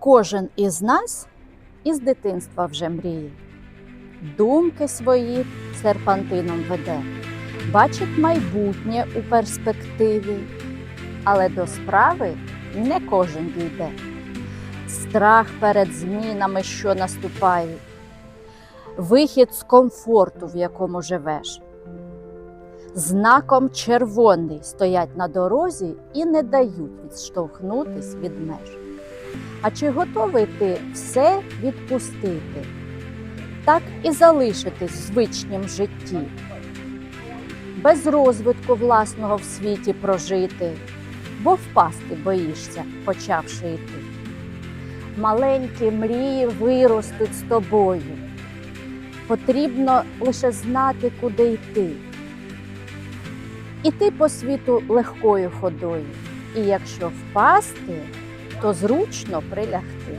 Кожен із нас із дитинства вже мріє. Думки свої серпантином веде, бачить майбутнє у перспективі, але до справи не кожен дійде. Страх перед змінами, що наступають, вихід з комфорту, в якому живеш. Знаком червоний стоять на дорозі і не дають відштовхнутись від меж. А чи готовий ти все відпустити, так і залишитись звичнім житті, без розвитку власного в світі прожити, бо впасти боїшся, почавши йти. Маленькі мрії виростуть з тобою. Потрібно лише знати, куди йти. Іти по світу легкою ходою, і якщо впасти, то зручно прилягти.